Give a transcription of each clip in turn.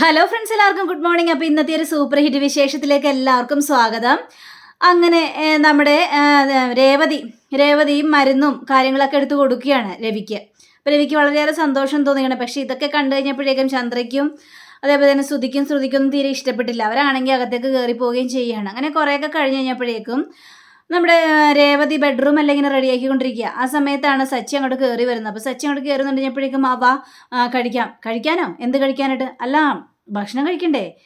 Hello friends എല്ലാവർക്കും good morning അപ്പോൾ ഇന്നത്തെ ഒരു സൂപ്പർ ഹിറ്റ് വിശേഷത്തിലേക്ക് എല്ലാവർക്കും സ്വാഗതം. അങ്ങനെ നമ്മുടെ രേവതി രേവതി മരുന്നും കാര്യങ്ങളൊക്കെ എടുത്തു കൊടുക്കുകയാണ് രവിക്ക്. അപ്പോൾ രവിക്ക് വളരെയേറെ സന്തോഷം തോന്നിയാണ് പക്ഷേ ഇതൊക്കെ കണ്ടു കഴിഞ്ഞപ്പോഴേക്കും ചന്ദ്രയ്ക്കും അതേപോലെ തന്നെ ശ്രുതിക്കും ശ്രുതിക്കൊന്നും തീരെ ഇഷ്ടപ്പെട്ടില്ല. അവരാണെങ്കിൽ അകത്തേക്ക് കയറി പോവുകയും ചെയ്യുകയാണ്. അങ്ങനെ കുറേയൊക്കെ കഴിഞ്ഞ് കഴിഞ്ഞപ്പോഴേക്കും നമ്മുടെ രേവതി ബെഡ്റൂം അല്ലെങ്കിൽ ഇങ്ങനെ റെഡിയാക്കിക്കൊണ്ടിരിക്കുക ആ സമയത്താണ് സച്ചി അങ്ങോട്ട് കയറി വരുന്നത്. അപ്പോൾ സച്ചി അങ്ങോട്ട് കയറി കഴിഞ്ഞപ്പോഴേക്കും അവ ആ, കഴിക്കാം. കഴിക്കാനോ? എന്ത് കഴിക്കാനായിട്ട്? അല്ല ഭക്ഷണം കഴിക്കണ്ടേ?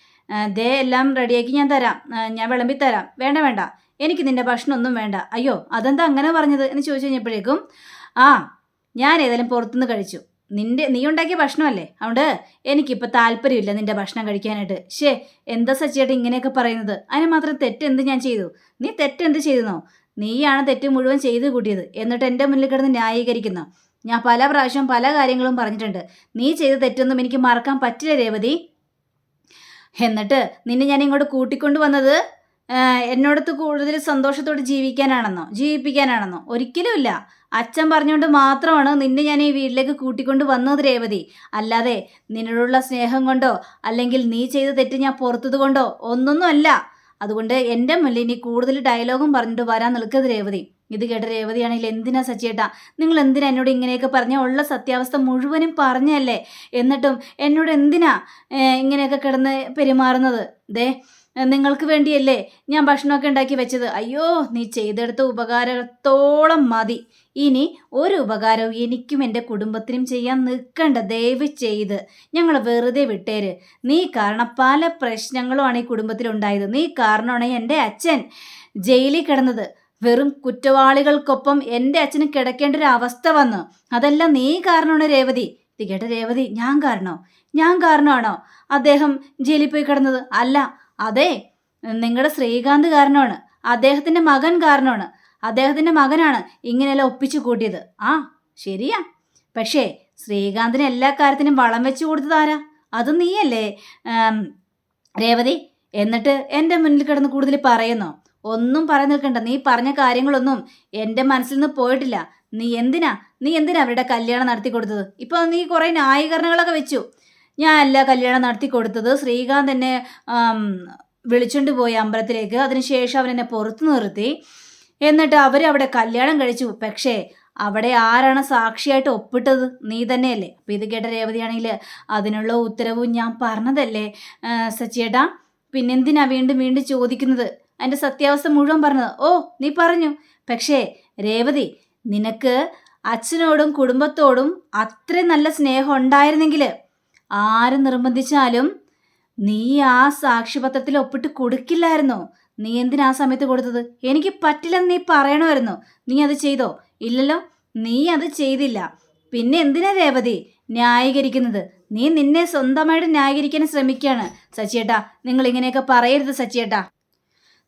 ദേ എല്ലാം റെഡിയാക്കി ഞാൻ തരാം. ഞാൻ വിളമ്പി തരാം. വേണ്ട വേണ്ട. എനിക്ക് നിന്റെ ഭക്ഷണമൊന്നും വേണ്ട. അയ്യോ അതെന്താ അങ്ങനെ പറഞ്ഞത് എന്ന് ചോദിച്ചു കഴിഞ്ഞപ്പോഴേക്കും ആ ഞാൻ ഏതായാലും പുറത്തുനിന്ന് കഴിച്ചു. നിന്റെ നീ ഉണ്ടാക്കിയ ഭക്ഷണമല്ലേ? അതുകൊണ്ട് എനിക്കിപ്പോൾ താല്പര്യമില്ല നിന്റെ ഭക്ഷണം കഴിക്കാനായിട്ട്. ഷേ എന്താ സച്ചിയായിട്ട് ഇങ്ങനെയൊക്കെ പറയുന്നത്? അതിന് മാത്രം തെറ്റെന്ത് ഞാൻ ചെയ്തു? നീ തെറ്റെന്ത് ചെയ്തെന്നോ? നീയാണ് തെറ്റ് മുഴുവൻ ചെയ്തു കൂട്ടിയത്. എന്നിട്ട് എന്റെ മുന്നിൽ കിടന്ന് ന്യായീകരിക്കുന്നു. ഞാൻ പല പ്രാവശ്യം പല കാര്യങ്ങളും പറഞ്ഞിട്ടുണ്ട്. നീ ചെയ്ത തെറ്റൊന്നും എനിക്ക് മറക്കാൻ പറ്റില്ല രേവതി. എന്നിട്ട് നിന്നെ ഞാൻ ഇങ്ങോട്ട് കൂട്ടിക്കൊണ്ട് വന്നത് എന്നോടത്ത് കൂടുതൽ സന്തോഷത്തോടെ ജീവിക്കാനാണെന്നോ? ജീവിപ്പിക്കാനാണെന്നോ? ഒരിക്കലുമില്ല അച്ഛൻ പറഞ്ഞുകൊണ്ട് മാത്രമാണ് നിന്നെ ഞാൻ ഈ വീട്ടിലേക്ക് കൂട്ടിക്കൊണ്ട് വന്നത് രേവതി. അല്ലാതെ നിന്നോടുള്ള സ്നേഹം കൊണ്ടോ അല്ലെങ്കിൽ നീ ചെയ്ത തെറ്റ് ഞാൻ പുറത്തത് കൊണ്ടോ ഒന്നൊന്നും അല്ല. അതുകൊണ്ട് എന്റെ മുന്നിൽ ഇനി കൂടുതൽ ഡയലോഗും പറഞ്ഞിട്ട് വരാൻ നിൽക്കരുത് രേവതി. ഇത് കേട്ട രേവതിയാണെങ്കിൽ എന്തിനാ സച്ചിയേട്ടാ? നിങ്ങൾ എന്തിനാ എന്നോട് ഇങ്ങനെയൊക്കെ പറഞ്ഞ ഉള്ള സത്യാവസ്ഥ മുഴുവനും പറഞ്ഞല്ലേ എന്നിട്ടും എന്നോട് എന്തിനാ ഇങ്ങനെയൊക്കെ കിടന്ന് പെരുമാറുന്നത്? ദേ നിങ്ങൾക്ക് വേണ്ടിയല്ലേ ഞാൻ ഭക്ഷണമൊക്കെ ഉണ്ടാക്കി വെച്ചത്. അയ്യോ നീ ചെയ്തെടുത്ത ഉപകാരത്തോളം മതി. ഇനി ഒരു ഉപകാരവും എനിക്കും എന്റെ കുടുംബത്തിനും ചെയ്യാൻ നിൽക്കണ്ട. ദയവ് ചെയ്ത്. ഞങ്ങൾ വെറുതെ വിട്ടേര്. നീ കാരണം പല പ്രശ്നങ്ങളുമാണ് ഈ കുടുംബത്തിലുണ്ടായത്. നീ കാരണമാണ് എന്റെ അച്ഛൻ ജയിലിൽ കിടന്നത്. വെറും കുറ്റവാളികൾക്കൊപ്പം എന്റെ അച്ഛന് കിടക്കേണ്ട ഒരു അവസ്ഥ വന്നു. അതെല്ലാം നീ കാരണമാണ് രേവതി. ഇത് കേട്ട രേവതി ഞാൻ കാരണോ? ഞാൻ കാരണമാണോ അദ്ദേഹം ജയിലിൽ പോയി കിടന്നത്? അല്ല അതെ നിങ്ങളുടെ ശ്രീകാന്ത് കാരണമാണ് അദ്ദേഹത്തിന്റെ മകൻ കാരണമാണ് അദ്ദേഹത്തിന്റെ മകനാണ് ഇങ്ങനെയെല്ലാം ഒപ്പിച്ചു കൂട്ടിയത്. ആ ശരിയാ. പക്ഷേ ശ്രീകാന്തിന് എല്ലാ കാര്യത്തിനും വളം വെച്ച് കൊടുത്തതാരാ അത് നീയല്ലേ? രേവതി എന്നിട്ട് എന്റെ മുന്നിൽ കിടന്ന് കൂടുതൽ പറയുന്നോ? ഒന്നും പറഞ്ഞു നിൽക്കണ്ട. നീ പറഞ്ഞ കാര്യങ്ങളൊന്നും എന്റെ മനസ്സിൽ നിന്ന് പോയിട്ടില്ല. നീ എന്തിനാ? നീ എന്തിനാ അവരുടെ കല്യാണം നടത്തി കൊടുത്തത് ഇപ്പോൾ നീ കുറേ ന്യായീകരണങ്ങളൊക്കെ വെച്ചു. ഞാൻ അല്ല കല്യാണം നടത്തി കൊടുത്തത്. ശ്രീകാന്ത് എന്നെ വിളിച്ചുകൊണ്ട് പോയി അമ്പലത്തിലേക്ക്. അതിനുശേഷം അവൻ എന്നെ പുറത്തു നിർത്തി. എന്നിട്ട് അവർ അവിടെ കല്യാണം കഴിച്ചു. പക്ഷേ അവിടെ ആരാണ് സാക്ഷിയായിട്ട് ഒപ്പിട്ടത്? നീ തന്നെയല്ലേ? അപ്പം ഇത് കേട്ട രേവതിയാണെങ്കിൽ അതിനുള്ള ഉത്തരവും ഞാൻ പറഞ്ഞതല്ലേ? സച്ചിയേട്ടാ പിന്നെന്തിനാ വീണ്ടും വീണ്ടും ചോദിക്കുന്നത്? അതിന്റെ സത്യാവസ്ഥ മുഴുവൻ പറഞ്ഞത്. ഓ നീ പറഞ്ഞു. പക്ഷേ രേവതി നിനക്ക് അച്ഛനോടും കുടുംബത്തോടും അത്രയും നല്ല സ്നേഹം ഉണ്ടായിരുന്നെങ്കിൽ ആര് നിർബന്ധിച്ചാലും നീ ആ സാക്ഷിപത്രത്തിൽ ഒപ്പിട്ട് കൊടുക്കില്ലായിരുന്നോ. നീ എന്തിനാ ആ സമയത്ത് കൊടുത്തത്? എനിക്ക് പറ്റില്ലെന്ന് നീ പറയണമായിരുന്നു. നീ അത് ചെയ്തോ? ഇല്ലല്ലോ നീ അത് ചെയ്തില്ല. പിന്നെ എന്തിനാ രേവതി ന്യായീകരിക്കുന്നത്? നീ നിന്നെ സ്വന്തമായിട്ട് ന്യായീകരിക്കാൻ ശ്രമിക്കുകയാണ് സച്ചിയേട്ടാ. നിങ്ങൾ ഇങ്ങനെയൊക്കെ പറയരുത് സച്ചിയേട്ടാ.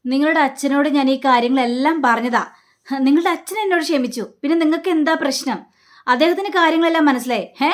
നിങ്ങളുടെ അച്ഛനോട് ഞാൻ ഈ കാര്യങ്ങളെല്ലാം പറഞ്ഞതാ. നിങ്ങളുടെ അച്ഛൻ എന്നോട് ക്ഷമിച്ചു. പിന്നെ നിങ്ങൾക്ക് എന്താ പ്രശ്നം? അദ്ദേഹത്തിന് കാര്യങ്ങളെല്ലാം മനസ്സിലായി. ഹേ?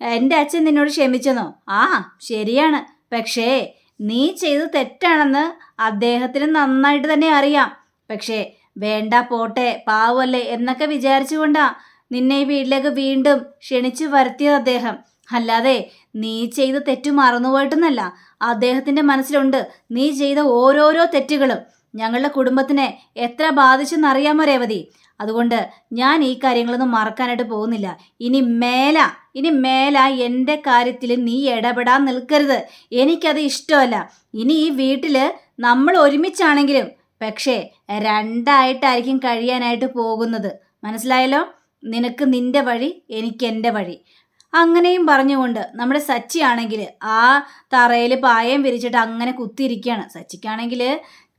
എന്റെ അച്ഛൻ നിന്നോട് ക്ഷമിച്ചെന്നോ? ആ ശരിയാണ്. പക്ഷേ നീ ചെയ്ത് തെറ്റാണെന്ന് അദ്ദേഹത്തിന് നന്നായിട്ട് തന്നെ അറിയാം. പക്ഷേ വേണ്ട പോട്ടെ പാവല്ലേ എന്നൊക്കെ വിചാരിച്ചുകൊണ്ടാ നിന്നെ ഈ വീട്ടിലേക്ക് വീണ്ടും ക്ഷണിച്ചു വരുത്തിയത് അദ്ദേഹം. അല്ലാതെ നീ ചെയ്ത തെറ്റ് മറന്നുപോയിട്ടൊന്നല്ല. അദ്ദേഹത്തിന്റെ മനസ്സിലുണ്ട് നീ ചെയ്ത ഓരോരോ തെറ്റുകളും. ഞങ്ങളുടെ കുടുംബത്തിനെ എത്ര ബാധിച്ചെന്നറിയാമോ രേവതി? അതുകൊണ്ട് ഞാൻ ഈ കാര്യങ്ങളൊന്നും മറക്കാനായിട്ട് പോകുന്നില്ല. ഇനി മേല ഇനി മേല എന്റെ കാര്യത്തിൽ നീ ഇടപെടാൻ നിൽക്കരുത്. എനിക്കത് ഇഷ്ടമല്ല. ഇനി ഈ വീട്ടിൽ നമ്മൾ ഒരുമിച്ചാണെങ്കിലും പക്ഷേ രണ്ടായിട്ടായിരിക്കും കഴിയാനായിട്ട് പോകുന്നത്. മനസ്സിലായല്ലോ? നിനക്ക് നിന്റെ വഴി എനിക്ക് എന്റെ വഴി. അങ്ങനെയും പറഞ്ഞുകൊണ്ട് നമ്മുടെ സച്ചി ആണെങ്കിൽ ആ തറയിൽ പായം വിരിച്ചിട്ട് അങ്ങനെ കുത്തിയിരിക്കുകയാണ്. സച്ചിക്കാണെങ്കിൽ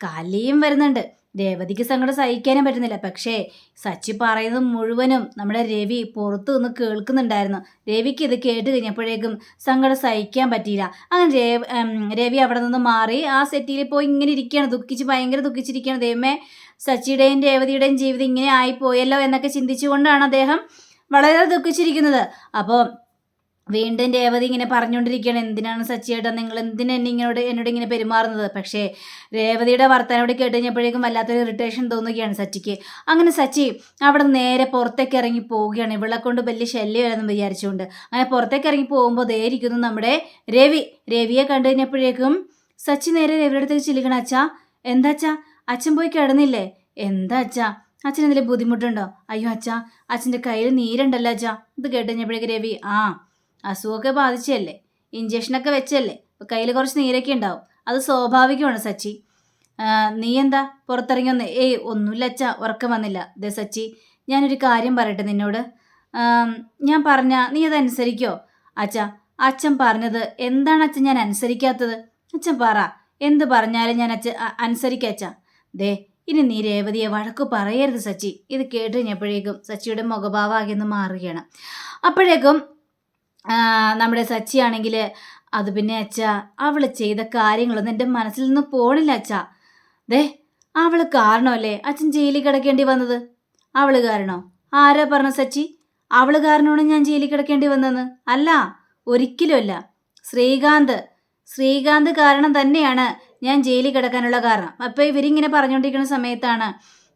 കലിയും വരുന്നുണ്ട്. രേവതിക്ക് സങ്കടം സഹിക്കാനും പറ്റുന്നില്ല. പക്ഷേ സച്ചി പറയുന്നത് മുഴുവനും നമ്മുടെ രവി പുറത്തു നിന്ന് കേൾക്കുന്നുണ്ടായിരുന്നു. രവിക്ക് ഇത് കേട്ട് കഴിഞ്ഞപ്പോഴേക്കും സങ്കടം സഹിക്കാൻ പറ്റിയില്ല. അങ്ങനെ രേവ അവിടെ നിന്ന് മാറി ആ സെറ്റിയിൽ പോയി ഇങ്ങനെ ഇരിക്കുകയാണ്. ദുഃഖിച്ച് ഭയങ്കര ദുഃഖിച്ചിരിക്കുകയാണ്. ദൈവമേ സച്ചിയുടെയും രേവതിയുടെയും ജീവിതം ഇങ്ങനെ ആയിപ്പോയല്ലോ എന്നൊക്കെ ചിന്തിച്ചുകൊണ്ടാണ് അദ്ദേഹം വളരെ ദുഃഖിച്ചിരിക്കുന്നത്. അപ്പോൾ വീണ്ടും രേവതി ഇങ്ങനെ പറഞ്ഞുകൊണ്ടിരിക്കുകയാണ്. എന്തിനാണ് സച്ചിയേട്ടാ നിങ്ങൾ എന്തിനാ എന്നെ ഇങ്ങനോട് എന്നോട് ഇങ്ങനെ പെരുമാറുന്നത്? പക്ഷേ രേവതിയുടെ വർത്തനോട് കേട്ട് കഴിഞ്ഞപ്പോഴേക്കും വല്ലാത്തൊരു ഇറിറ്റേഷൻ തോന്നുകയാണ് സച്ചിക്ക്. അങ്ങനെ സച്ചി അവിടെ നേരെ പുറത്തേക്ക് ഇറങ്ങി പോവുകയാണ്. ഇവളെ കൊണ്ട് വലിയ ശല്യമാണെന്ന് വിചാരിച്ചുകൊണ്ട്. അങ്ങനെ പുറത്തേക്ക് ഇറങ്ങി പോകുമ്പോൾ ദേ ഇരിക്കുന്നു നമ്മുടെ രവി. രവിയെ കണ്ടു കഴിഞ്ഞപ്പോഴേക്കും സച്ചി നേരെ രവിയുടെ അടുത്തേക്ക് ചിലിക്കണം അച്ഛാ എന്താ അച്ഛാ? അച്ഛൻ പോയി കിടന്നില്ലേ? എന്താ അച്ഛാ? അച്ഛൻ എന്തെങ്കിലും ബുദ്ധിമുട്ടുണ്ടോ? അയ്യോ അച്ഛാ അച്ഛന്റെ കയ്യിൽ നീരുണ്ടല്ലോ അച്ഛാ. ഇത് കേട്ടുകഴിഞ്ഞപ്പോഴേക്ക് രവി ആ അസുഖമൊക്കെ ബാധിച്ചല്ലേ ഇഞ്ചക്ഷനൊക്കെ വെച്ചല്ലേ കയ്യിൽ കുറച്ച് നീരൊക്കെ ഉണ്ടാവും. അത് സ്വാഭാവികമാണ് സച്ചി. നീ എന്താ? പുറത്തിറങ്ങി വന്ന്. ഏയ് ഒന്നുമില്ല അച്ഛ. ഉറക്കം വന്നില്ല. ദേ സച്ചി ഞാനൊരു കാര്യം പറയട്ടെ നിന്നോട്. ഞാൻ പറഞ്ഞ നീ അത് അനുസരിക്കോ? അച്ഛ അച്ഛൻ പറഞ്ഞത് എന്താണ് അച്ഛൻ ഞാൻ അനുസരിക്കാത്തത്? അച്ഛൻ പറ. എന്ത് പറഞ്ഞാലും ഞാൻ അച്ഛ ദേ ഇനി നീ രേവതിയെ വഴക്കു പറയരുത് സച്ചി. ഇത് കേട്ട് കഴിഞ്ഞപ്പോഴേക്കും സച്ചിയുടെ മുഖഭാവമാകെ ഒന്ന് മാറുകയാണ്. അപ്പോഴേക്കും നമ്മുടെ സച്ചിയാണെങ്കിൽ അത് പിന്നെ അച്ഛ അവൾ ചെയ്ത കാര്യങ്ങളൊന്നും എന്റെ മനസ്സിൽ നിന്ന് പോണില്ല അച്ഛ. ദേ അവൾ കാരണമല്ലേ അച്ഛൻ ജയിലിൽ കിടക്കേണ്ടി വന്നത്? അവൾ കാരണോ? ആരാ പറഞ്ഞ സച്ചി? അവൾ കാരണമാണ് ഞാൻ ജയിലിൽ കിടക്കേണ്ടി വന്നതെന്ന്? അല്ല ഒരിക്കലുമല്ല ശ്രീകാന്ത് ശ്രീകാന്ത് കാരണം തന്നെയാണ് ഞാൻ ജയിലിൽ കിടക്കാനുള്ള കാരണം. അപ്പോൾ ഇവരിങ്ങനെ പറഞ്ഞുകൊണ്ടിരിക്കുന്ന സമയത്താണ്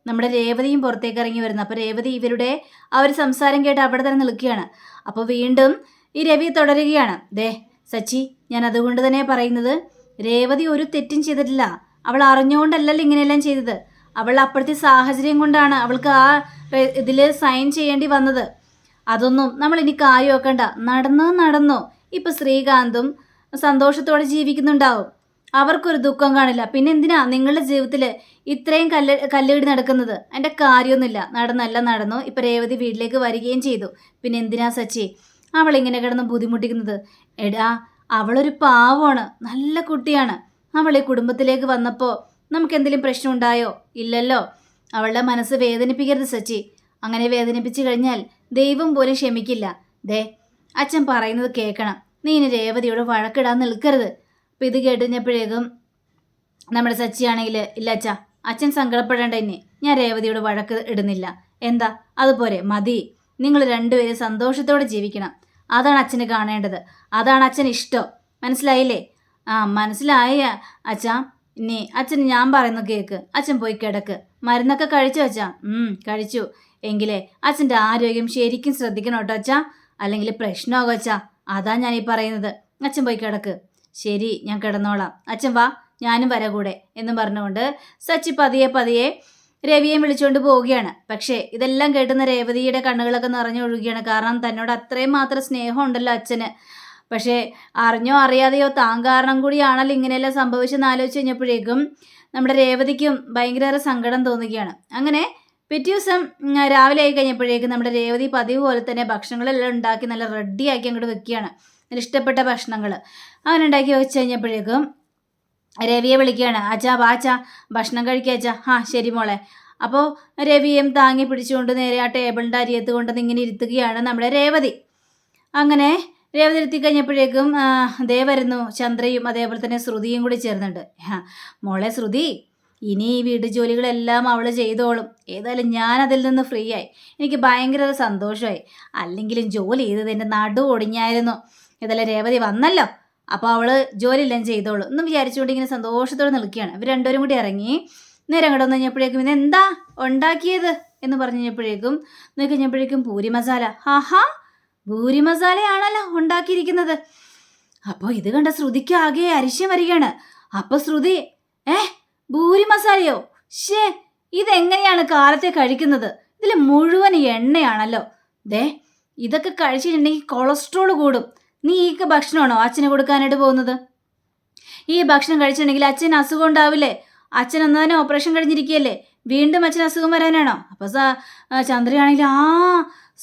നമ്മുടെ രേവതിയും പുറത്തേക്ക് ഇറങ്ങി വരുന്നത്. അപ്പോൾ രേവതി ഇവരുടെ ആ ഒരു സംസാരം കേട്ട് അവിടെ തന്നെ നിൽക്കുകയാണ്. അപ്പോൾ വീണ്ടും ഈ രവി തുടരുകയാണ്. ദേ സച്ചി ഞാൻ അതുകൊണ്ട് തന്നെ പറയുന്നത് രേവതി ഒരു തെറ്റും ചെയ്തിട്ടില്ല. അവൾ അറിഞ്ഞുകൊണ്ടല്ലല്ലോ ഇങ്ങനെയെല്ലാം ചെയ്തത്. അവൾ അപ്പോഴത്തെ സാഹചര്യം കൊണ്ടാണ് അവൾക്ക് ആ ഇതിൽ സൈൻ ചെയ്യേണ്ടി വന്നത്. അതൊന്നും നമ്മൾ ഇനി കാര്യം വെക്കണ്ട നടന്നോ നടന്നോ. ഇപ്പം ശ്രീകാന്തും സന്തോഷത്തോടെ ജീവിക്കുന്നുണ്ടാവും. അവർക്കൊരു ദുഃഖം കാണില്ല. പിന്നെ എന്തിനാ നിങ്ങളുടെ ജീവിതത്തിൽ ഇത്രയും കല്ല് കല്ലുകടി നടക്കുന്നത്? എന്റെ കാര്യമൊന്നുമില്ല. നടന്നല്ല നടന്നു. ഇപ്പം രേവതി വീട്ടിലേക്ക് വരികയും ചെയ്തു. പിന്നെ എന്തിനാ സച്ചി? അവൾ ഇങ്ങനെ കിടന്ന് ബുദ്ധിമുട്ടിക്കുന്നത്. എടാ അവളൊരു പാവമാണ് നല്ല കുട്ടിയാണ്. അവൾ ഈ കുടുംബത്തിലേക്ക് വന്നപ്പോൾ നമുക്ക് എന്തെങ്കിലും പ്രശ്നം ഉണ്ടായോ ഇല്ലല്ലോ. അവളുടെ മനസ്സ് വേദനിപ്പിക്കരുത് സച്ചി. അങ്ങനെ വേദനിപ്പിച്ചു കഴിഞ്ഞാൽ ദൈവം പോലും ക്ഷമിക്കില്ല. ദേ അച്ഛൻ പറയുന്നത് കേൾക്കണം. നീ ഇനി രേവതിയോട് വഴക്കിടാൻ നിൽക്കരുത്. അപ്പം ഇത് കേട്ടുകഴിഞ്ഞപ്പോഴേക്കും നമ്മുടെ സച്ചിയാണെങ്കിൽ ഇല്ല അച്ഛ അച്ഛൻ സങ്കടപ്പെടേണ്ട ഇനി. ഞാൻ രേവതിയോട് വഴക്ക് ഇടുന്നില്ല. എന്താ? അതുപോലെ മതി. നിങ്ങൾ രണ്ടുപേരും സന്തോഷത്തോടെ ജീവിക്കണം. അതാണ് അച്ഛന് കാണേണ്ടത്. അതാണ് അച്ഛൻ ഇഷ്ടം. മനസ്സിലായില്ലേ? ആ മനസ്സിലായ അച്ഛാ. ഇനി അച്ഛൻ ഞാൻ പറയുന്ന കേക്ക്. അച്ഛൻ പോയി കിടക്ക്. മരുന്നൊക്കെ കഴിച്ചു അച്ഛാ? കഴിച്ചു. എങ്കിലേ അച്ഛന്റെ ആരോഗ്യം ശരിക്കും ശ്രദ്ധിക്കണം കേട്ടോ അച്ഛാ. അല്ലെങ്കിൽ പ്രശ്നമാകും അച്ഛാ. അതാ ഞാൻ ഈ പറയുന്നത്. അച്ഛൻ പോയി കിടക്ക്. ശരി ഞാൻ കിടന്നോളാം. അച്ഛൻ വാ. ഞാനും വരാ കൂടെ. എന്ന് പറഞ്ഞുകൊണ്ട് സച്ചി പതിയെ പതിയെ രവിയെ വിളിച്ചുകൊണ്ട് പോവുകയാണ്. പക്ഷേ ഇതെല്ലാം കേട്ടുന്ന രേവതിയുടെ കണ്ണുകളൊക്കെ നിറഞ്ഞൊഴുകുകയാണ് കാരണം തന്നോട് അത്രയും മാത്രം സ്നേഹം ഉണ്ടല്ലോ അച്ഛന്. പക്ഷേ അറിഞ്ഞോ അറിയാതെയോ താൻ കാരണം കൂടിയാണല്ലോ ഇങ്ങനെയെല്ലാം സംഭവിച്ചെന്ന് ആലോചിച്ച് കഴിഞ്ഞപ്പോഴേക്കും നമ്മുടെ രേവതിക്കും ഭയങ്കര സങ്കടം തോന്നുകയാണ്. അങ്ങനെ പിറ്റേ ദിവസം രാവിലെ ആയി കഴിഞ്ഞപ്പോഴേക്കും നമ്മുടെ രേവതി പതിവ് പോലെ തന്നെ ഭക്ഷണങ്ങളെല്ലാം ഉണ്ടാക്കി നല്ല റെഡിയാക്കി അങ്ങോട്ട് വെക്കുകയാണ്. നല്ല ഇഷ്ടപ്പെട്ട ഭക്ഷണങ്ങൾ അങ്ങനെ ഉണ്ടാക്കി വെച്ച് കഴിഞ്ഞപ്പോഴേക്കും രവിയെ വിളിക്കുകയാണ്. അച്ഛാ വാച്ചാ ഭക്ഷണം കഴിക്കുക അച്ഛാ. ആ ശരി മോളെ. അപ്പോൾ രവിയും താങ്ങി പിടിച്ചുകൊണ്ട് നേരെ ആ ടേബിളിന്റെ അരിയത്ത് കൊണ്ടെന്ന് ഇങ്ങനെ ഇരുത്തുകയാണ് നമ്മുടെ രേവതി. അങ്ങനെ രേവതി ഇരുത്തി കഴിഞ്ഞപ്പോഴേക്കും ദേ വരുന്നു ചന്ദ്രയും അതേപോലെ തന്നെ ശ്രുതിയും കൂടി ചേർന്നുണ്ട് മോളെ ശ്രുതി ഇനി ഈ വീട്ടു ജോലികളെല്ലാം അവൾ ചെയ്തോളും. ഏതായാലും ഞാൻ അതിൽ നിന്ന് ഫ്രീ ആയി എനിക്ക് ഭയങ്കര സന്തോഷമായി. അല്ലെങ്കിലും ജോലി ചെയ്തത് എന്റെ നടു ഒടിഞ്ഞായിരുന്നു. ഇതെല്ലാം രേവതി വന്നല്ലോ. അപ്പോൾ അവൾ ജോലിയെല്ലാം ചെയ്തോളൂ എന്ന് വിചാരിച്ചുകൊണ്ട് ഇങ്ങനെ സന്തോഷത്തോടെ നിൽക്കുകയാണ്. ഇവർ രണ്ടുപേരും കൂടി ഇറങ്ങി നേരം കണ്ടു കഴിഞ്ഞപ്പോഴേക്കും ഇത് എന്താ ഉണ്ടാക്കിയത് എന്ന് പറഞ്ഞു കഴിഞ്ഞപ്പോഴേക്കും നോക്കി കഴിഞ്ഞപ്പോഴേക്കും പൂരി മസാല. ആഹാ പൂരി മസാലയാണല്ലോ ഉണ്ടാക്കിയിരിക്കുന്നത്. അപ്പോൾ ഇത് കണ്ട ശ്രുതിക്ക് ആകെ അരിശം വരികയാണ്. അപ്പോൾ ശ്രുതി ഏ ഭൂരി മസാലയോ? ഷേ ഇതെങ്ങനെയാണ് കാലത്തെ കഴിക്കുന്നത്? ഇതിൽ മുഴുവൻ എണ്ണയാണല്ലോ. ദേ ഇതൊക്കെ കഴിച്ചിട്ടുണ്ടെങ്കിൽ കൊളസ്ട്രോൾ കൂടും. നീ ഈ ഭക്ഷണമാണോ അച്ഛന് കൊടുക്കാനായിട്ട് പോകുന്നത്? ഈ ഭക്ഷണം കഴിച്ചിട്ടുണ്ടെങ്കിൽ അച്ഛൻ അസുഖം ഉണ്ടാവില്ലേ അച്ഛൻ അന്ന് തന്നെ ഓപ്പറേഷൻ കഴിഞ്ഞിരിക്കുകയല്ലേ? വീണ്ടും അച്ഛൻ അസുഖം വരാനാണോ? അപ്പോൾ സാ ചന്ദ്രയാണെങ്കിൽ ആ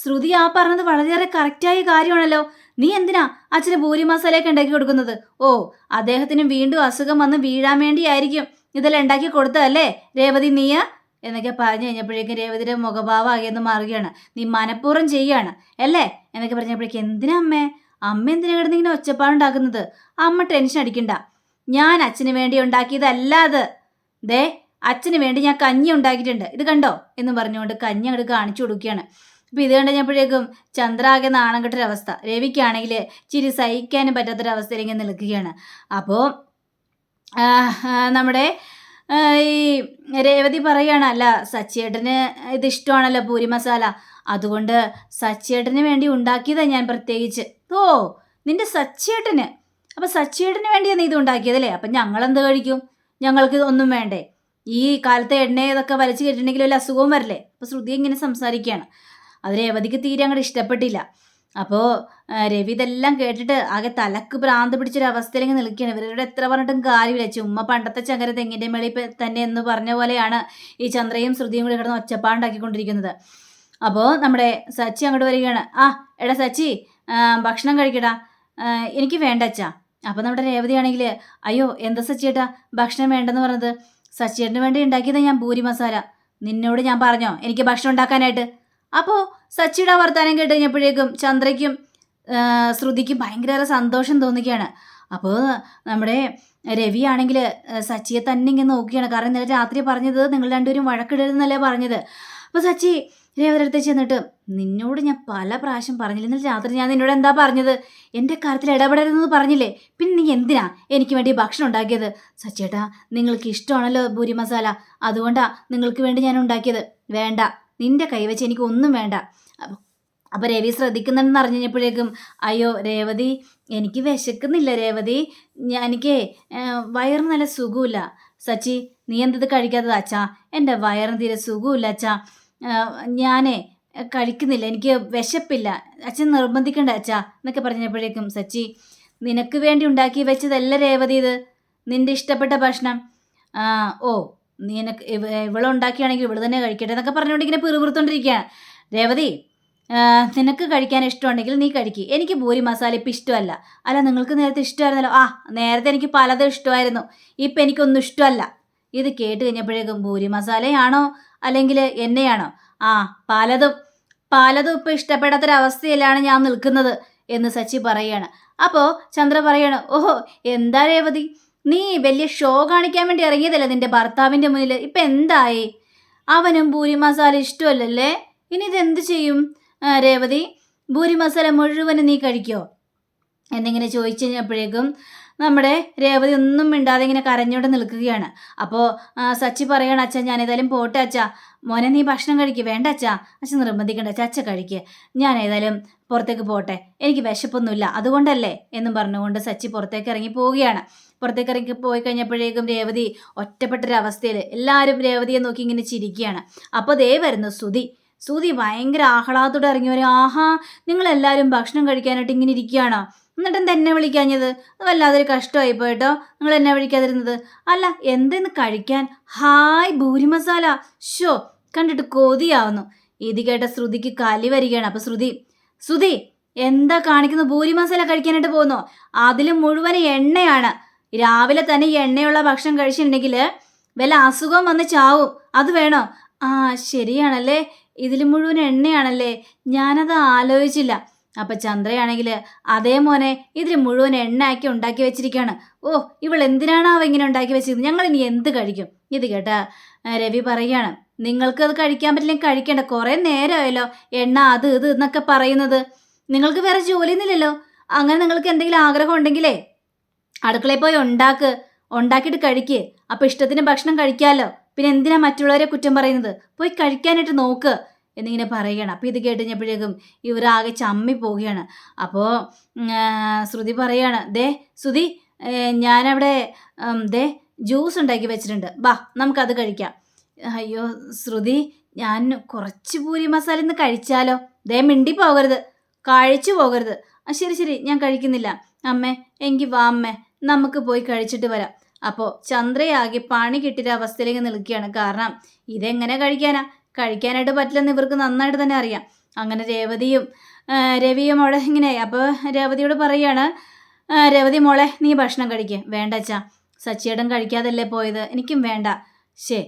ശ്രുതി ആ പറഞ്ഞത് വളരെയേറെ കറക്റ്റായ കാര്യമാണല്ലോ. നീ എന്തിനാ അച്ഛന് പൂരി മസാലയൊക്കെ ഉണ്ടാക്കി കൊടുക്കുന്നത്? ഓ അദ്ദേഹത്തിന് വീണ്ടും അസുഖം വന്ന് വീഴാൻ വേണ്ടിയായിരിക്കും ഇതെല്ലാം ഉണ്ടാക്കി കൊടുത്തതല്ലേ? രേവതി നീയ? എന്നൊക്കെ പറഞ്ഞു കഴിഞ്ഞപ്പോഴേക്കും രേവതിയുടെ മുഖഭാവം ആകെന്ന് മാറുകയാണ്. നീ മനഃപൂർവം ചെയ്യാണ് അല്ലേ? എന്നൊക്കെ പറഞ്ഞപ്പോഴേക്കും എന്തിനാ അമ്മേ? അമ്മ എന്തിനാ കിടന്ന് ഇങ്ങനെ ഒച്ചപ്പാടുണ്ടാക്കുന്നത്? അമ്മ ടെൻഷൻ അടിക്കണ്ട. ഞാൻ അച്ഛന് വേണ്ടി ഉണ്ടാക്കിയതല്ല അത്. ദേ അച്ഛന് വേണ്ടി ഞാൻ കഞ്ഞി ഉണ്ടാക്കിയിട്ടുണ്ട്. ഇത് കണ്ടോ? എന്ന് പറഞ്ഞുകൊണ്ട് കഞ്ഞി അങ്ങോട്ട് കാണിച്ചു കൊടുക്കുകയാണ്. അപ്പോൾ ഇത് കണ്ടുകഴിഞ്ഞപ്പോഴേക്കും ചന്ദ്ര ചന്ദ്രാകെ നാണം കെട്ടൊരവസ്ഥ രവിക്കാണെങ്കിൽ ചിരി സഹിക്കാനും പറ്റാത്തൊരവസ്ഥയിൽ ഇങ്ങനെ നിൽക്കുകയാണ് അപ്പോൾ നമ്മുടെ ഈ രേവതി പറയുകയാണ് അല്ല സച്ചിയേട്ടന് ഇത് ഇഷ്ടമാണല്ലോ പൂരി മസാല. അതുകൊണ്ട് സച്ചിയേട്ടന് വേണ്ടി ഉണ്ടാക്കിയതാണ് ഞാൻ പ്രത്യേകിച്ച്. ഓ നിന്റെ സച്ചിയേട്ടന് അപ്പം സച്ചിയേട്ടന് വേണ്ടിയാണ് നീ ഇത് ഉണ്ടാക്കിയതല്ലേ അപ്പം ഞങ്ങൾ എന്ത് കഴിക്കും? ഞങ്ങൾക്ക് ഒന്നും വേണ്ടേ. ഈ കാലത്തെ എണ്ണ ഇതൊക്കെ വലിച്ചു കെട്ടിട്ടുണ്ടെങ്കിൽ വല്ല അസുഖവും വരില്ലേ? അപ്പോൾ ശ്രുതി ഇങ്ങനെ സംസാരിക്കുകയാണ്. അത് രേവതിക്ക് തീരെ അങ്ങോട്ട് ഇഷ്ടപ്പെട്ടില്ല. അപ്പോൾ രവി ഇതെല്ലാം കേട്ടിട്ട് ആകെ തലക്ക് ഭ്രാന്ത് പിടിച്ചൊരവസ്ഥയിൽ ഇങ്ങനെ നിൽക്കുകയാണ്. ഇവരുടെ എത്ര പറഞ്ഞിട്ടും കാര്യമില്ല. ചുമ്മ പണ്ടത്തെ ചങ്ങര തെങ്ങിന്റെ മേളിൽ തന്നെ എന്ന് പറഞ്ഞ പോലെയാണ് ഈ ചന്ദ്രയും ശ്രുതിയും കൂടി കിടന്ന് ഒച്ചപ്പാണ്ടാക്കിക്കൊണ്ടിരിക്കുന്നത് അപ്പോൾ നമ്മുടെ സച്ചി അങ്ങോട്ട് വരികയാണ്. ആ എടാ സച്ചി ഭക്ഷണം കഴിക്കടാ. എനിക്ക് വേണ്ട അച്ഛാ. അപ്പം നമ്മുടെ രേവതിയാണെങ്കിൽ അയ്യോ എന്താ സച്ചിയേട്ടാ ഭക്ഷണം വേണ്ടെന്ന് പറഞ്ഞത്? സച്ചിയേട്ടന് വേണ്ടി ഉണ്ടാക്കിയതാ ഞാൻ പൂരി മസാല. നിന്നോട് ഞാൻ പറഞ്ഞോ എനിക്ക് ഭക്ഷണം ഉണ്ടാക്കാനായിട്ട്. അപ്പോൾ സച്ചിയുടെ വർത്താനം കേട്ട് കഴിഞ്ഞപ്പോഴേക്കും ചന്ദ്രയ്ക്കും ശ്രുതിക്കും ഭയങ്കര സന്തോഷം തോന്നുകയാണ് അപ്പോൾ നമ്മുടെ രവി ആണെങ്കിൽ സച്ചിയെ തന്നെ ഇങ്ങനെ നോക്കുകയാണ്. കാരണം ഇന്നലെ രാത്രി പറഞ്ഞത് നിങ്ങൾ രണ്ടുപേരും വഴക്കിടരുതെന്നല്ലേ പറഞ്ഞത്. അപ്പോൾ സച്ചി രേവരടുത്ത് ചെന്നിട്ട് നിന്നോട് ഞാൻ പല പ്രാവശ്യം പറഞ്ഞില്ല. ഇന്നലെ രാത്രി ഞാൻ നിന്നോട് എന്താ പറഞ്ഞത്? എന്റെ കാര്യത്തിൽ ഇടപെടരുതെന്ന് പറഞ്ഞില്ലേ? പിന്നെ നീ എന്തിനാ എനിക്ക് വേണ്ടി ഭക്ഷണം ഉണ്ടാക്കിയത്? സച്ചേട്ടാ നിങ്ങൾക്ക് ഇഷ്ടമാണല്ലോ ഭൂരി മസാല. അതുകൊണ്ടാ നിങ്ങൾക്ക് വേണ്ടി ഞാൻ ഉണ്ടാക്കിയത്. വേണ്ട നിന്റെ കൈവച്ച് എനിക്ക് ഒന്നും വേണ്ട. അപ്പൊ അപ്പോൾ രവി ശ്രദ്ധിക്കുന്നുണ്ടെന്ന് അറിഞ്ഞു കഴിഞ്ഞപ്പോഴേക്കും അയ്യോ രേവതി എനിക്ക് വിശക്കുന്നില്ല രേവതി. ഞാൻ എനിക്ക് വയറിന് നല്ല സുഖമില്ല സച്ചി നീ എന്തത് കഴിക്കാത്തത് അച്ഛാ? എന്റെ വയറിന് തീരെ സുഖമില്ല അച്ഛാ. ഞാനേ കഴിക്കുന്നില്ല എനിക്ക് വിശപ്പില്ല. അച്ഛൻ നിർബന്ധിക്കണ്ട അച്ഛാ എന്നൊക്കെ പറഞ്ഞപ്പോഴേക്കും സച്ചി നിനക്ക് വേണ്ടി ഉണ്ടാക്കി വെച്ചതല്ല രേവതി ഇത്? നിന്റെ ഇഷ്ടപ്പെട്ട ഭക്ഷണം. ഓ നിനക്ക് ഇവ ഇവളെ ഉണ്ടാക്കിയാണെങ്കിൽ ഇവൾ തന്നെ കഴിക്കട്ടെ എന്നൊക്കെ പറഞ്ഞുകൊണ്ട് ഇങ്ങനെ പിറുപിറുത്തോണ്ടിരിക്കുകയാണ്. രേവതി നിനക്ക് കഴിക്കാൻ ഇഷ്ടമുണ്ടെങ്കിൽ നീ കഴിക്കുക എനിക്ക് ഭൂരി മസാല ഇപ്പം ഇഷ്ടമല്ല. അല്ല നിങ്ങൾക്ക് നേരത്തെ ഇഷ്ടമായിരുന്നല്ലോ. ആ നേരത്തെ എനിക്ക് പലതും ഇഷ്ടമായിരുന്നു. ഇപ്പം എനിക്കൊന്നും ഇഷ്ടമല്ല. ഇത് കേട്ട് കഴിഞ്ഞപ്പോഴേക്കും ഭൂരി മസാലയാണോ അല്ലെങ്കിൽ എന്നെയാണോ? ആ പലതും പലതും ഇപ്പം ഇഷ്ടപ്പെടാത്തൊരവസ്ഥയിലാണ് ഞാൻ നിൽക്കുന്നത് എന്ന് സച്ചി പറയാണ്. അപ്പോൾ ചന്ദ്ര പറയാണ് ഓഹോ എന്താ രേവതി? നീ വലിയ ഷോ കാണിക്കാൻ വേണ്ടി ഇറങ്ങിയതല്ലേ നിന്റെ ഭർത്താവിന്റെ മുന്നിൽ ഇപ്പം എന്തായി? അവനും പൂരി മസാല ഇഷ്ടമല്ലല്ലേ? ഇനി ഇതെന്ത് ചെയ്യും? രേവതി ഭൂരി മസാല മുഴുവനും നീ കഴിക്കോ? എന്നിങ്ങനെ ചോദിച്ചു കഴിഞ്ഞപ്പോഴേക്കും നമ്മുടെ രേവതി ഒന്നും മിണ്ടാതെ ഇങ്ങനെ കരഞ്ഞോണ്ട് നിൽക്കുകയാണ്. അപ്പോൾ സച്ചി പറയണ അച്ഛൻ ഞാൻ ഏതായാലും പോട്ടെ അച്ഛാ. മോനെ നീ ഭക്ഷണം കഴിക്കുക വേണ്ട അച്ഛാ. അച്ഛൻ നിർബന്ധിക്കണ്ട. അച്ഛ അച്ഛ കഴിക്കുക ഞാൻ ഏതായാലും പുറത്തേക്ക് പോട്ടെ. എനിക്ക് വിശപ്പൊന്നുമില്ല. അതുകൊണ്ടല്ലേ? എന്നും പറഞ്ഞുകൊണ്ട് സച്ചി പുറത്തേക്ക് ഇറങ്ങി പോവുകയാണ്. പുറത്തേക്ക് ഇറങ്ങി പോയി കഴിഞ്ഞപ്പോഴേക്കും രേവതി ഒറ്റപ്പെട്ടൊരവസ്ഥയിൽ എല്ലാവരും രേവതിയെ നോക്കി ഇങ്ങനെ ചിരിക്കുകയാണ്. അപ്പോൾ ദേ വരുന്നു സുതി സുതി ഭയങ്കര ആഹ്ലാദത്തോടെ ഇറങ്ങി വരും ആഹാ നിങ്ങളെല്ലാവരും ഭക്ഷണം കഴിക്കാനായിട്ട് ഇങ്ങനെ ഇരിക്കുകയാണോ? എന്നിട്ട് എന്താ എന്നെ വിളിക്കാഞ്ഞത്? അത് വല്ലാതൊരു കഷ്ടമായി പോയിട്ടോ. നിങ്ങൾ എന്നെ വിളിക്കാതിരുന്നത്. അല്ല എന്തെന്ന് കഴിക്കാൻ? ഹായ് ഭൂരി മസാല. ഷോ കണ്ടിട്ട് കൊതിയാവുന്നു. ഇത് കേട്ട ശ്രുതിക്ക് കലി വരികയാണ്. അപ്പൊ ശ്രുതി ശ്രുതി എന്താ കാണിക്കുന്നു ഭൂരി മസാല കഴിക്കാനായിട്ട് പോകുന്നു? അതിൽ മുഴുവൻ എണ്ണയാണ്. രാവിലെ തന്നെ എണ്ണയുള്ള ഭക്ഷണം കഴിച്ചിട്ടുണ്ടെങ്കിൽ വല്ല അസുഖം വന്ന് ചാവും. അത് വേണോ? ആ ശരിയാണല്ലേ? ഇതിൽ മുഴുവൻ എണ്ണയാണല്ലേ? ഞാനത് ആലോചിച്ചില്ല. അപ്പം ചന്ദ്രയാണെങ്കിൽ അതേ മോനെ ഇതിൽ മുഴുവൻ എണ്ണയാക്കി ഉണ്ടാക്കി വെച്ചിരിക്കുകയാണ് ഓ ഇവൾ എന്തിനാണാവോ ഇങ്ങനെ ഉണ്ടാക്കി വെച്ചിരുന്നത് ഞങ്ങൾ ഇനി എന്ത് കഴിക്കും? ഇത് കേട്ടാ രവി പറയുകയാണ് നിങ്ങൾക്ക് അത് കഴിക്കാൻ പറ്റില്ലെങ്കിൽ കഴിക്കേണ്ട. കുറേ നേരമായല്ലോ. എണ്ണ അത് ഇത് എന്നൊക്കെ പറയുന്നത്. നിങ്ങൾക്ക് വേറെ ജോലിയൊന്നുമില്ലല്ലോ അങ്ങനെ നിങ്ങൾക്ക് എന്തെങ്കിലും ആഗ്രഹം ഉണ്ടെങ്കിലേ അടുക്കളയിൽ പോയി ഉണ്ടാക്ക്. ഉണ്ടാക്കിയിട്ട് കഴിക്ക്. അപ്പം ഇഷ്ടത്തിന് ഭക്ഷണം കഴിക്കാമല്ലോ പിന്നെ എന്തിനാ മറ്റുള്ളവരെ കുറ്റം പറയുന്നത്? പോയി കഴിക്കാനായിട്ട് നോക്ക്. എന്നിങ്ങനെ പറയുകയാണ്. അപ്പോൾ ഇത് കേട്ട് കഴിഞ്ഞപ്പോഴേക്കും ഇവരാകെ ചമ്മി പോവുകയാണ് അപ്പോൾ ശ്രുതി പറയാണ് ദേ ശ്രുതി ഞാനവിടെ ദേ ജ്യൂസ് ഉണ്ടാക്കി വെച്ചിട്ടുണ്ട്. ബാ നമുക്കത് കഴിക്കാം. അയ്യോ ശ്രുതി ഞാൻ കുറച്ച് പൂരി മസാല ഇന്ന് കഴിച്ചാലോ? ദേ മിണ്ടി പോകരുത്. കഴിച്ചു പോകരുത്. ആ ശരി ശരി ഞാൻ കഴിക്കുന്നില്ല. അമ്മേ എങ്കിൽ വാ അമ്മേ നമുക്ക് പോയി കഴിച്ചിട്ട് വരാം. അപ്പോൾ ചന്ദ്രയാകെ പണി കിട്ടിയ അവസ്ഥയിലേക്ക് നിൽക്കുകയാണ്. കാരണം ഇതെങ്ങനെ കഴിക്കാനാ? കഴിക്കാനായിട്ട് പറ്റില്ലെന്ന് ഇവർക്ക് നന്നായിട്ട് തന്നെ അറിയാം. അങ്ങനെ രേവതിയും രവിയും അവിടെ ഇങ്ങനെ അപ്പോൾ രേവതിയോട് പറയാണ് "ആ, രേവതി മോളെ നീ ഭക്ഷണം കഴിക്കുക വേണ്ട അച്ഛാ സച്ചിയേടൻ കഴിക്കാതല്ലേ പോയത്. എനിക്കും വേണ്ട. ശേ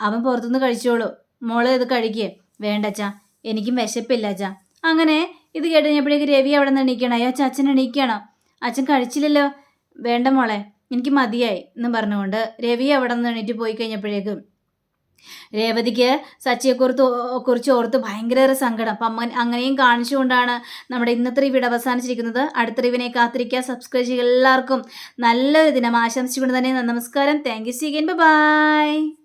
അവൻ പുറത്തുനിന്ന് കഴിച്ചോളൂ. മോളെ ഇത് കഴിക്കുക വേണ്ട അച്ഛാ എനിക്കും വിശപ്പില്ല അച്ഛാ. അങ്ങനെ ഇത് കേട്ട് കഴിഞ്ഞപ്പോഴേക്ക് രവി അവിടെ നിന്ന് എണീക്കണം അയ്യോ അച്ഛൻ അച്ഛൻ എണീക്കണം അച്ഛൻ കഴിച്ചില്ലല്ലോ. വേണ്ട മോളെ എനിക്ക് മതിയായി എന്ന് പറഞ്ഞുകൊണ്ട് രവി അവിടെ നിന്ന് എണീറ്റ് പോയി കഴിഞ്ഞപ്പോഴേക്കും രേവതിക്ക് സച്ചിയെക്കുറിച്ച് കുറിച്ച് ഓർത്ത് ഭയങ്കര സങ്കടം. അപ്പം അമ്മ അങ്ങനെയും കാണിച്ചുകൊണ്ടാണ് നമ്മുടെ ഇന്നത്തെ റിവ്യൂടെ അവസാനിച്ചിരിക്കുന്നത്. അടുത്ത റിവിനെ കാത്തിരിക്കുക. സബ്സ്ക്രൈബ് ചെയ്യുക എല്ലാവർക്കും നല്ലൊരു ദിനം ആശംസിച്ചുകൊണ്ട് തന്നെ നമസ്കാരം. Thank you C by